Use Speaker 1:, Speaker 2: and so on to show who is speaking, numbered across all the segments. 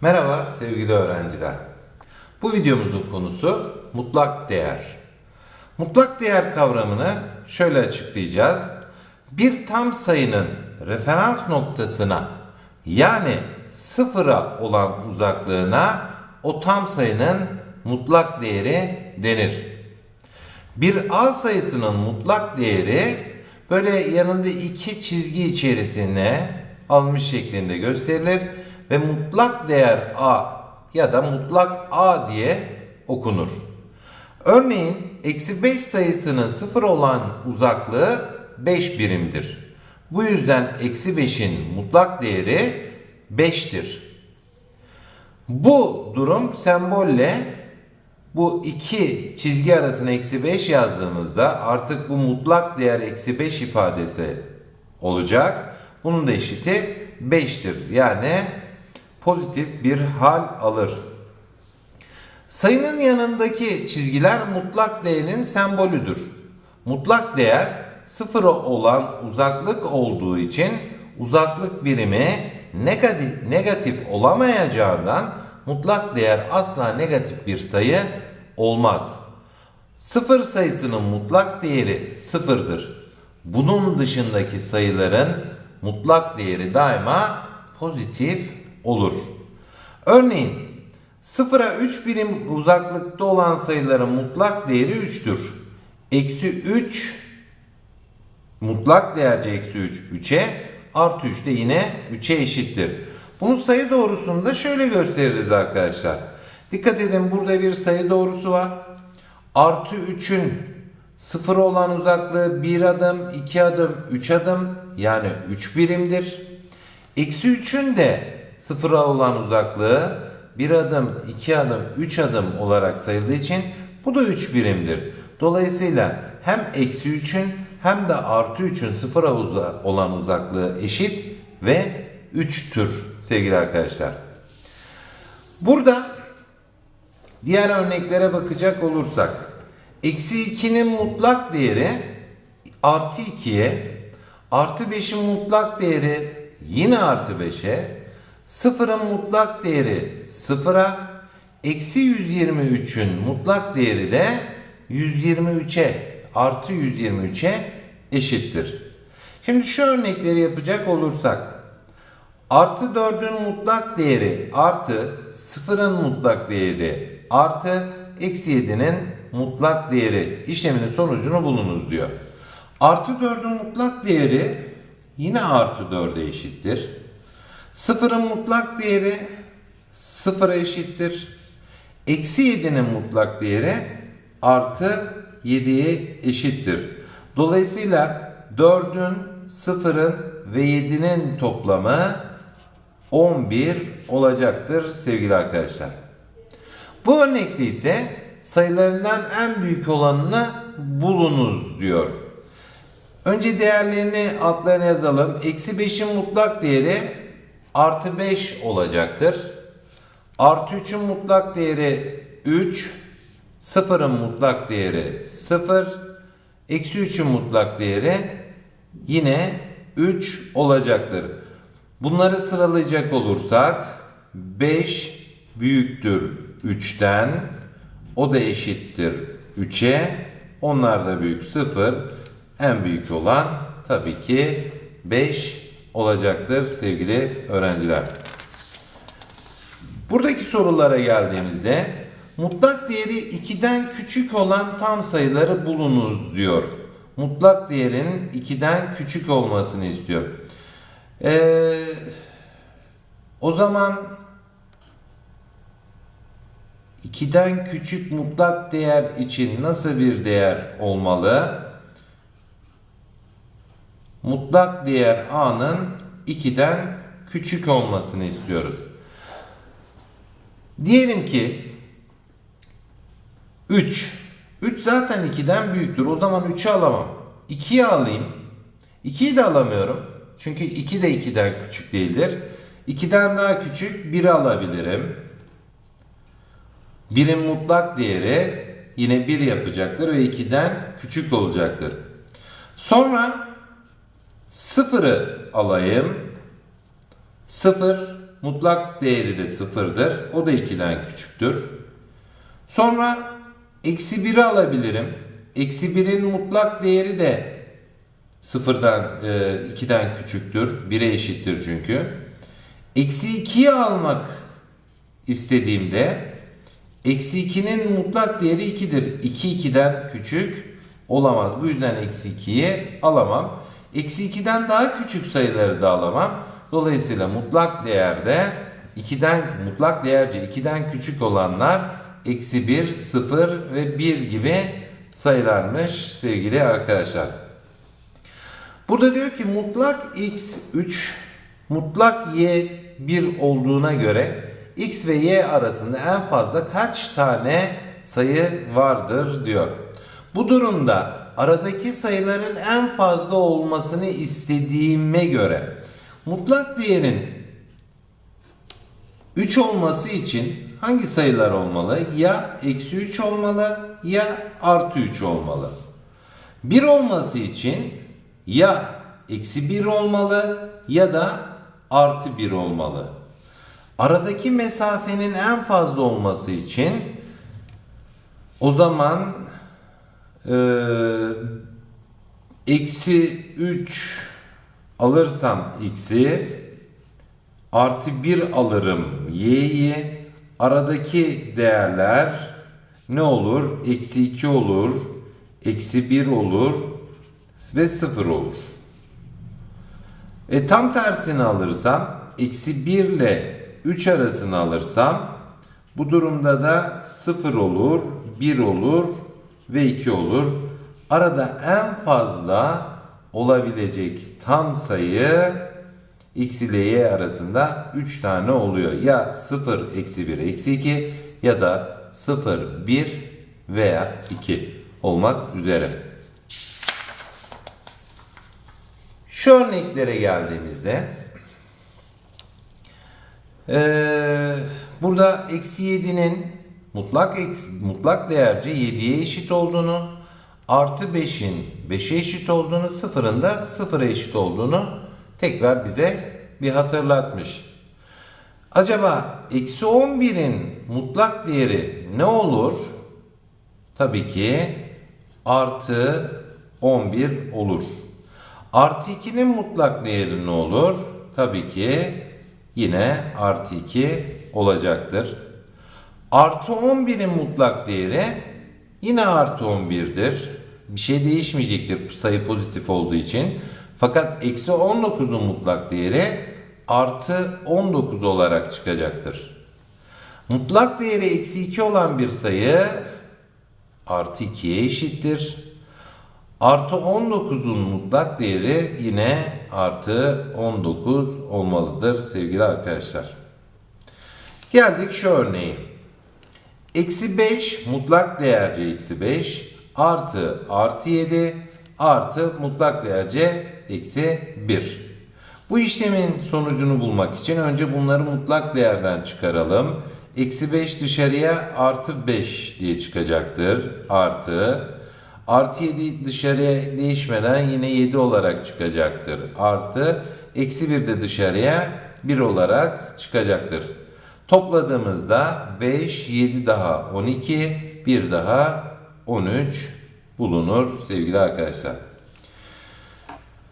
Speaker 1: Merhaba sevgili öğrenciler. Bu videomuzun konusu mutlak değer. Mutlak değer kavramını şöyle açıklayacağız. Bir tam sayının referans noktasına yani sıfıra olan uzaklığına o tam sayının mutlak değeri denir. Bir A sayısının mutlak değeri böyle yanında iki çizgi içerisine almış şeklinde gösterilir ve mutlak değer A ya da mutlak A diye okunur. Örneğin eksi 5 sayısının sıfır olan uzaklığı 5 birimdir. Bu yüzden eksi 5'in mutlak değeri 5'tir. Bu durum sembolle bu iki çizgi arasına eksi 5 yazdığımızda artık bu mutlak değer eksi 5 ifadesi olacak. Bunun da eşiti 5'tir. Yani pozitif bir hal alır. Sayının yanındaki çizgiler mutlak değerin sembolüdür. Mutlak değer sıfıra olan uzaklık olduğu için uzaklık birimi negatif, negatif olamayacağından mutlak değer asla negatif bir sayı olmaz. Sıfır sayısının mutlak değeri sıfırdır. Bunun dışındaki sayıların mutlak değeri daima pozitif olur. Örneğin sıfıra 3 birim uzaklıkta olan sayıların mutlak değeri 3'tür. Eksi 3 mutlak değerce eksi 3 3'e artı 3 de yine 3'e eşittir. Bunu sayı doğrusunda şöyle gösteririz arkadaşlar. Dikkat edin burada bir sayı doğrusu var. Artı 3'ün sıfır olan uzaklığı 1 adım, 2 adım, 3 adım yani 3 birimdir. Eksi 3'ün de sıfıra olan uzaklığı 1 adım, 2 adım, 3 adım olarak sayıldığı için bu da 3 birimdir. Dolayısıyla hem eksi 3'ün hem de artı 3'ün sıfıra uza- olan uzaklığı eşit ve 3'tür sevgili arkadaşlar. Burada diğer örneklere bakacak olursak eksi 2'nin mutlak değeri artı 2'ye artı 5'in mutlak değeri yine artı 5'e sıfırın mutlak değeri sıfıra eksi 123'ün mutlak değeri de 123'e artı 123'e eşittir. Şimdi şu örnekleri yapacak olursak Artı 4'ün mutlak değeri artı 0'ın mutlak değeri artı eksi 7'nin mutlak değeri işleminin sonucunu bulunuz diyor. Artı 4'ün mutlak değeri yine artı 4'e eşittir. 0'ın mutlak değeri 0'a eşittir. Eksi 7'nin mutlak değeri artı 7'ye eşittir. Dolayısıyla 4'ün, 0'ın ve 7'nin toplamı 11 olacaktır sevgili arkadaşlar. Bu örnekte ise sayılarından en büyük olanını bulunuz diyor. Önce değerlerini altlarına yazalım. Eksi 5'in mutlak değeri artı 5 olacaktır. Artı 3'ün mutlak değeri 3. Sıfırın mutlak değeri 0. Eksi 3'ün mutlak değeri yine 3 olacaktır. Bunları sıralayacak olursak 5 büyüktür 3'ten. O da eşittir 3'e. Onlar da büyük 0. En büyük olan tabii ki 5 olacaktır sevgili öğrenciler. Buradaki sorulara geldiğimizde mutlak değeri 2'den küçük olan tam sayıları bulunuz diyor. Mutlak değerin 2'den küçük olmasını istiyor. Ee, o zaman 2'den küçük mutlak değer için nasıl bir değer olmalı? Mutlak değer a'nın 2'den küçük olmasını istiyoruz. Diyelim ki 3. 3 zaten 2'den büyüktür. O zaman 3'ü alamam. 2'yi alayım. 2'yi de alamıyorum. Çünkü 2 de 2'den küçük değildir. 2'den daha küçük 1'i alabilirim. 1'in mutlak değeri yine 1 yapacaktır ve 2'den küçük olacaktır. Sonra 0'ı alayım. 0 mutlak değeri de sıfırdır. O da 2'den küçüktür. Sonra eksi 1'i alabilirim. Eksi 1'in mutlak değeri de sıfırdan e, 2'den küçüktür. 1'e eşittir çünkü. Eksi 2'yi almak istediğimde eksi 2'nin mutlak değeri 2'dir. 2 2'den küçük olamaz. Bu yüzden eksi 2'yi alamam. Eksi 2'den daha küçük sayıları da alamam. Dolayısıyla mutlak değerde 2'den mutlak değerce 2'den küçük olanlar eksi 1, 0 ve 1 gibi sayılarmış sevgili arkadaşlar. Burada diyor ki mutlak x 3, mutlak y 1 olduğuna göre x ve y arasında en fazla kaç tane sayı vardır diyor. Bu durumda aradaki sayıların en fazla olmasını istediğime göre mutlak değerin 3 olması için hangi sayılar olmalı? Ya eksi 3 olmalı ya artı 3 olmalı. 1 olması için ya eksi 1 olmalı ya da artı 1 olmalı. Aradaki mesafenin en fazla olması için o zaman eksi 3 alırsam x'i artı 1 alırım y'yi aradaki değerler ne olur? Eksi 2 olur, eksi 1 olur ve 0 olur. E tam tersini alırsam eksi 1 ile 3 arasını alırsam bu durumda da 0 olur, 1 olur ve 2 olur. Arada en fazla olabilecek tam sayı x ile y arasında 3 tane oluyor. Ya 0, eksi 1, eksi 2 ya da 0, 1 veya 2 olmak üzere. Şu örneklere geldiğimizde eee, burada eksi 7'nin mutlak mutlak değerce 7'ye eşit olduğunu artı 5'in 5'e eşit olduğunu 0'ın da 0'a eşit olduğunu tekrar bize bir hatırlatmış. Acaba eksi 11'in mutlak değeri ne olur? Tabii ki artı 11 olur. Artı 2'nin mutlak değeri ne olur? Tabii ki yine artı 2 olacaktır. Artı 11'in mutlak değeri yine artı 11'dir. Bir şey değişmeyecektir sayı pozitif olduğu için. Fakat eksi 19'un mutlak değeri artı 19 olarak çıkacaktır. Mutlak değeri eksi 2 olan bir sayı artı 2'ye eşittir. Artı 19'un mutlak değeri yine artı 19 olmalıdır sevgili arkadaşlar. Geldik şu örneği. Eksi 5 mutlak değerce eksi 5 artı artı 7 artı mutlak değerce eksi 1. Bu işlemin sonucunu bulmak için önce bunları mutlak değerden çıkaralım. Eksi 5 dışarıya artı 5 diye çıkacaktır. Artı. Artı 7 dışarıya değişmeden yine 7 olarak çıkacaktır. Artı. Eksi 1 de dışarıya 1 olarak çıkacaktır. Topladığımızda 5, 7 daha 12, 1 daha 13 bulunur sevgili arkadaşlar.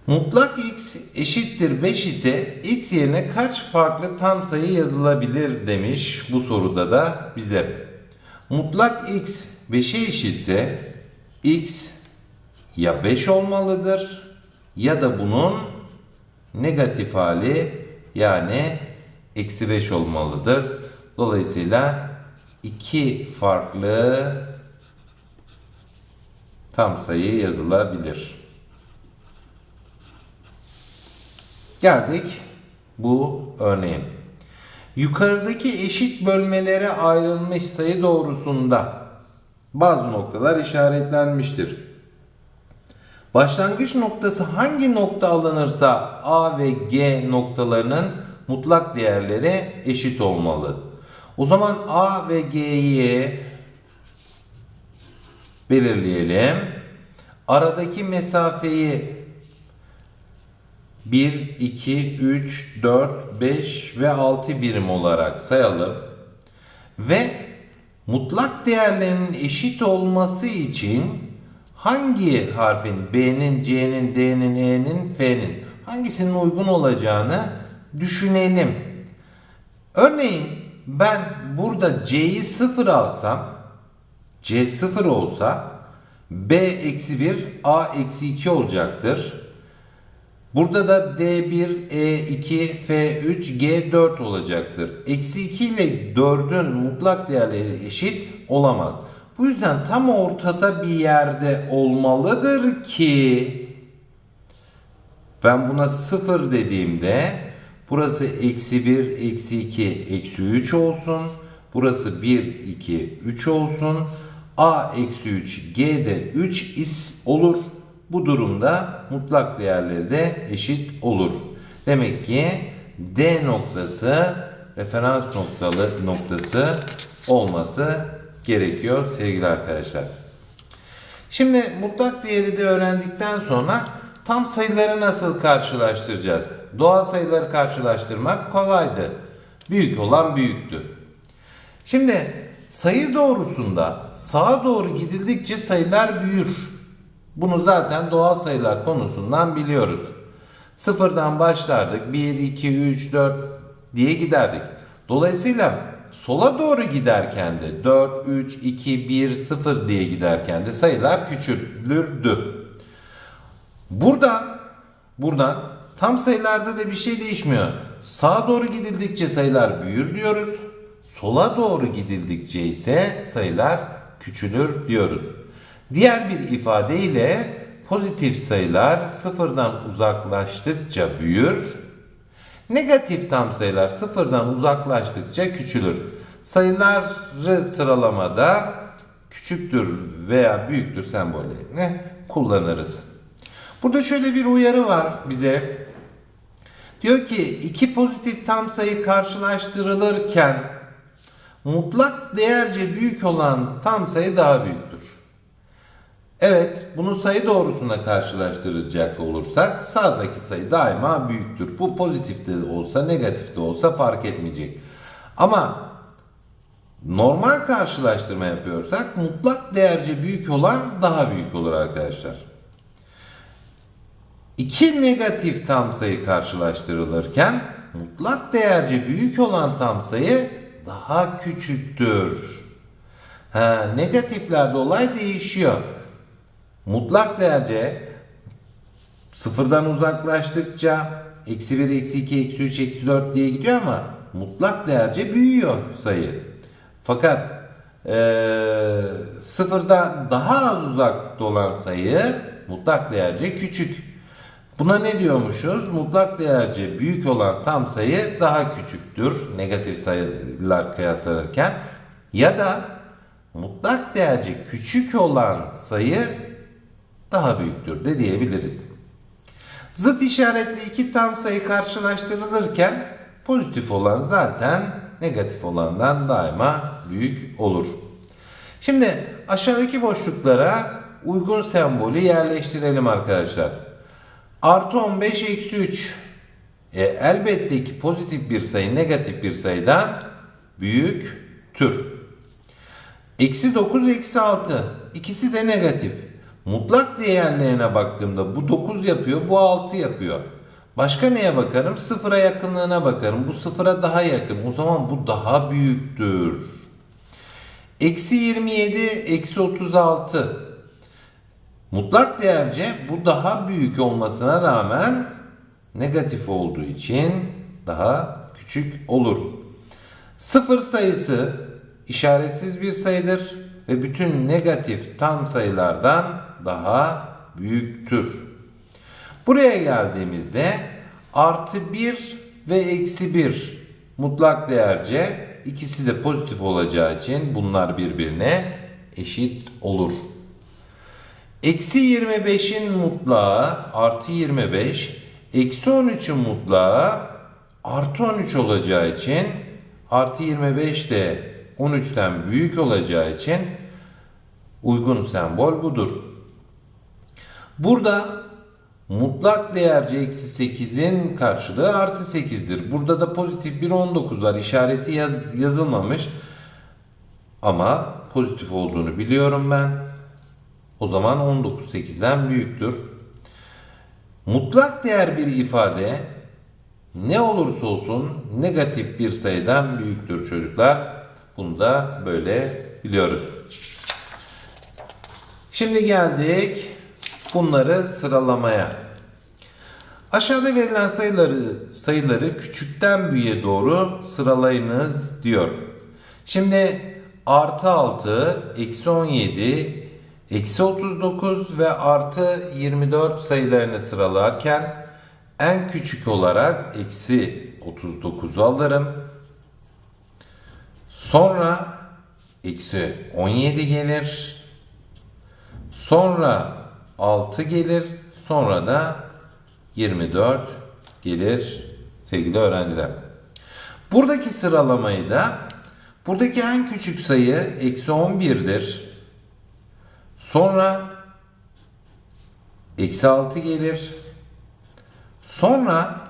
Speaker 1: Mutlak x eşittir 5 ise x yerine kaç farklı tam sayı yazılabilir demiş bu soruda da bize. Mutlak x 5'e eşitse x ya 5 olmalıdır ya da bunun negatif hali yani eksi 5 olmalıdır. Dolayısıyla iki farklı tam sayı yazılabilir. Geldik bu örneğin. Yukarıdaki eşit bölmelere ayrılmış sayı doğrusunda bazı noktalar işaretlenmiştir. Başlangıç noktası hangi nokta alınırsa A ve G noktalarının mutlak değerleri eşit olmalı. O zaman A ve G'yi belirleyelim. Aradaki mesafeyi 1, 2, 3, 4, 5 ve 6 birim olarak sayalım. Ve mutlak değerlerinin eşit olması için hangi harfin B'nin, C'nin, D'nin, E'nin, F'nin hangisinin uygun olacağını düşünelim. Örneğin ben burada C'yi 0 alsam C 0 olsa B eksi 1 A eksi 2 olacaktır. Burada da D1, E2, F3, G4 olacaktır. Eksi 2 ile 4'ün mutlak değerleri eşit olamaz. Bu yüzden tam ortada bir yerde olmalıdır ki ben buna 0 dediğimde burası eksi 1, eksi 2, eksi 3 olsun. Burası 1, 2, 3 olsun. A eksi 3, G de 3 is olur. Bu durumda mutlak değerleri de eşit olur. Demek ki D noktası referans noktalı noktası olması gerekiyor sevgili arkadaşlar. Şimdi mutlak değeri de öğrendikten sonra tam sayıları nasıl karşılaştıracağız? Doğal sayıları karşılaştırmak kolaydı. Büyük olan büyüktü. Şimdi sayı doğrusunda sağa doğru gidildikçe sayılar büyür. Bunu zaten doğal sayılar konusundan biliyoruz. Sıfırdan başlardık. 1, 2, 3, 4 diye giderdik. Dolayısıyla sola doğru giderken de 4, 3, 2, 1, 0 diye giderken de sayılar küçülürdü. Buradan buradan tam sayılarda da bir şey değişmiyor. Sağa doğru gidildikçe sayılar büyür diyoruz. Sola doğru gidildikçe ise sayılar küçülür diyoruz. Diğer bir ifadeyle pozitif sayılar sıfırdan uzaklaştıkça büyür. Negatif tam sayılar sıfırdan uzaklaştıkça küçülür. Sayıları sıralamada küçüktür veya büyüktür sembollerini kullanırız. Burada şöyle bir uyarı var bize. Diyor ki iki pozitif tam sayı karşılaştırılırken mutlak değerce büyük olan tam sayı daha büyüktür. Evet, bunu sayı doğrusuna karşılaştıracak olursak sağdaki sayı daima büyüktür. Bu pozitif de olsa negatif de olsa fark etmeyecek. Ama normal karşılaştırma yapıyorsak mutlak değerce büyük olan daha büyük olur arkadaşlar. İki negatif tam sayı karşılaştırılırken mutlak değerce büyük olan tam sayı daha küçüktür. Ha, negatiflerde olay değişiyor. Mutlak değerce sıfırdan uzaklaştıkça eksi 1, eksi 2, eksi 3, eksi 4 diye gidiyor ama mutlak değerce büyüyor sayı. Fakat ee, sıfırdan daha az uzakta olan sayı mutlak değerce küçük. Buna ne diyormuşuz? Mutlak değerce büyük olan tam sayı daha küçüktür. Negatif sayılar kıyaslanırken. Ya da mutlak değerce küçük olan sayı daha büyüktür de diyebiliriz. Zıt işaretli iki tam sayı karşılaştırılırken pozitif olan zaten negatif olandan daima büyük olur. Şimdi aşağıdaki boşluklara uygun sembolü yerleştirelim arkadaşlar. Artı 15 eksi 3. E, elbette ki pozitif bir sayı negatif bir sayıdan büyüktür. Eksi 9 eksi 6. İkisi de negatif. Mutlak değerlerine baktığımda bu 9 yapıyor, bu 6 yapıyor. Başka neye bakarım? Sıfıra yakınlığına bakarım. Bu sıfıra daha yakın. O zaman bu daha büyüktür. Eksi 27, eksi 36. Mutlak değerce bu daha büyük olmasına rağmen negatif olduğu için daha küçük olur. Sıfır sayısı işaretsiz bir sayıdır ve bütün negatif tam sayılardan daha büyüktür. Buraya geldiğimizde artı 1 ve eksi 1 mutlak değerce ikisi de pozitif olacağı için bunlar birbirine eşit olur. Eksi 25'in mutlağı artı 25, eksi 13'ün mutlağı artı 13 olacağı için artı 25 de 13'ten büyük olacağı için uygun sembol budur. Burada Mutlak değerce eksi 8'in karşılığı artı 8'dir. Burada da pozitif bir 19 var. İşareti yaz- yazılmamış. Ama pozitif olduğunu biliyorum ben. O zaman 19 8'den büyüktür. Mutlak değer bir ifade ne olursa olsun negatif bir sayıdan büyüktür çocuklar. Bunu da böyle biliyoruz. Şimdi geldik bunları sıralamaya. Aşağıda verilen sayıları sayıları küçükten büyüğe doğru sıralayınız diyor. Şimdi artı 6, eksi 17, eksi 39 ve artı 24 sayılarını sıralarken en küçük olarak eksi 39'u alırım. Sonra eksi 17 gelir. Sonra 6 gelir. Sonra da 24 gelir sevgili öğrenciler. Buradaki sıralamayı da buradaki en küçük sayı eksi 11'dir. Sonra eksi 6 gelir. Sonra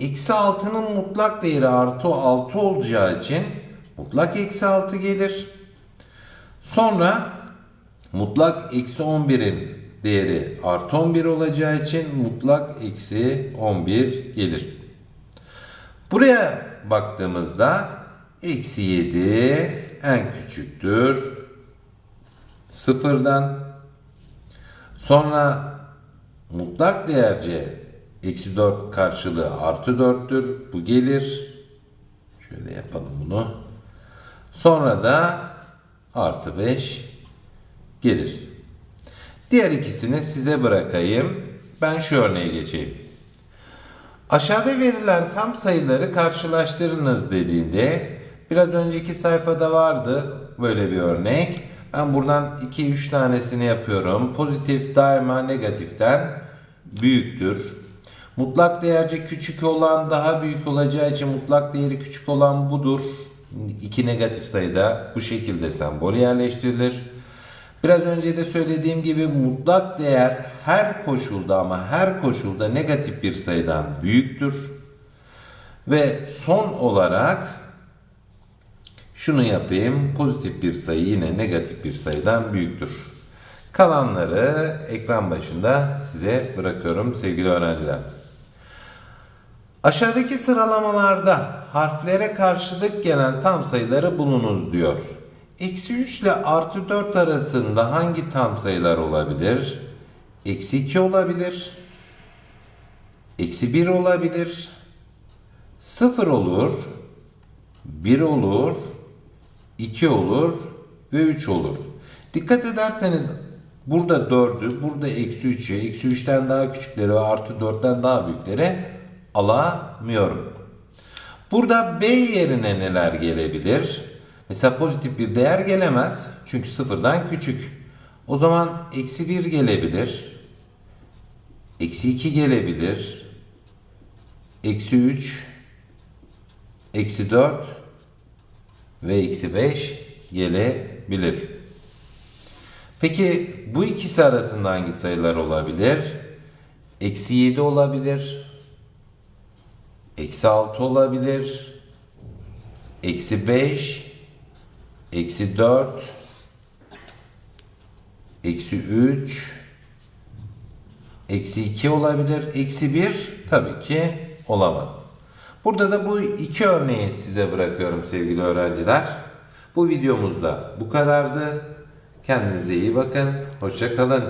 Speaker 1: eksi 6'nın mutlak değeri artı 6 olacağı için mutlak eksi 6 gelir. Sonra mutlak eksi 11'in değeri artı 11 olacağı için mutlak eksi 11 gelir. Buraya baktığımızda eksi 7 en küçüktür. Sıfırdan sonra mutlak değerce eksi 4 karşılığı artı 4'tür. Bu gelir. Şöyle yapalım bunu. Sonra da artı 5 gelir. Diğer ikisini size bırakayım. Ben şu örneğe geçeyim. Aşağıda verilen tam sayıları karşılaştırınız dediğinde biraz önceki sayfada vardı böyle bir örnek. Ben buradan 2-3 tanesini yapıyorum. Pozitif daima negatiften büyüktür. Mutlak değerce küçük olan daha büyük olacağı için mutlak değeri küçük olan budur. İki negatif sayıda bu şekilde sembol yerleştirilir. Biraz önce de söylediğim gibi mutlak değer her koşulda ama her koşulda negatif bir sayıdan büyüktür. Ve son olarak şunu yapayım. Pozitif bir sayı yine negatif bir sayıdan büyüktür. Kalanları ekran başında size bırakıyorum sevgili öğrenciler. Aşağıdaki sıralamalarda harflere karşılık gelen tam sayıları bulunuz diyor. Eksi 3 ile artı 4 arasında hangi tam sayılar olabilir? Eksi 2 olabilir. Eksi 1 olabilir. 0 olur. 1 olur. 2 olur. Ve 3 olur. Dikkat ederseniz burada 4'ü, burada eksi 3'ü, eksi 3'ten daha küçükleri ve artı 4'ten daha büyükleri alamıyorum. Burada B yerine neler gelebilir? Mesela pozitif bir değer gelemez. Çünkü sıfırdan küçük. O zaman eksi 1 gelebilir. Eksi 2 gelebilir. Eksi 3. Eksi 4. Ve eksi 5 gelebilir. Peki bu ikisi arasında hangi sayılar olabilir? Eksi 7 olabilir. Eksi 6 olabilir. Eksi 5. Eksi 4. Eksi 3. Eksi 2 olabilir. Eksi 1 tabii ki olamaz. Burada da bu iki örneği size bırakıyorum sevgili öğrenciler. Bu videomuzda bu kadardı. Kendinize iyi bakın. Hoşça kalın.